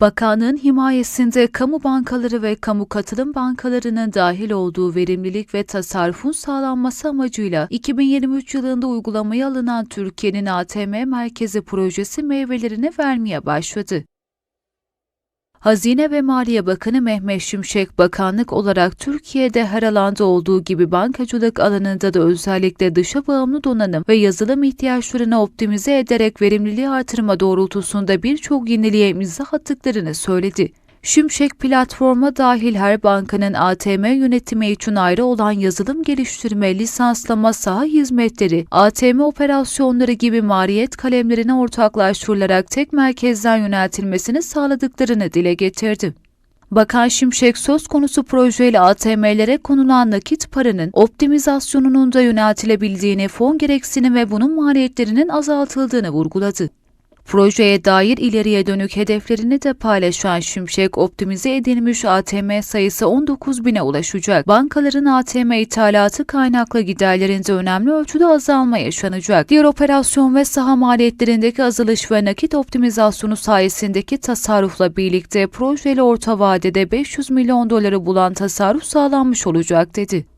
Bakanlığın himayesinde kamu bankaları ve kamu katılım bankalarının dahil olduğu verimlilik ve tasarrufun sağlanması amacıyla 2023 yılında uygulamaya alınan Türkiye'nin ATM merkezi projesi meyvelerini vermeye başladı. Hazine ve Maliye Bakanı Mehmet Şimşek, bakanlık olarak Türkiye'de her alanda olduğu gibi bankacılık alanında da özellikle dışa bağımlı donanım ve yazılım ihtiyaçlarını optimize ederek verimliliği artırma doğrultusunda birçok yeniliğe imza attıklarını söyledi. Şimşek platforma dahil her bankanın ATM yönetimi için ayrı olan yazılım geliştirme, lisanslama, saha hizmetleri, ATM operasyonları gibi maliyet kalemlerine ortaklaştırılarak tek merkezden yöneltilmesini sağladıklarını dile getirdi. Bakan Şimşek söz konusu projeyle ATM'lere konulan nakit paranın optimizasyonunun da yöneltilebildiğini, fon gereksinim ve bunun maliyetlerinin azaltıldığını vurguladı. Projeye dair ileriye dönük hedeflerini de paylaşan Şimşek, optimize edilmiş ATM sayısı 19 bine ulaşacak. Bankaların ATM ithalatı kaynaklı giderlerinde önemli ölçüde azalma yaşanacak. Diğer operasyon ve saha maliyetlerindeki azalış ve nakit optimizasyonu sayesindeki tasarrufla birlikte projeyle orta vadede 500 milyon doları bulan tasarruf sağlanmış olacak dedi.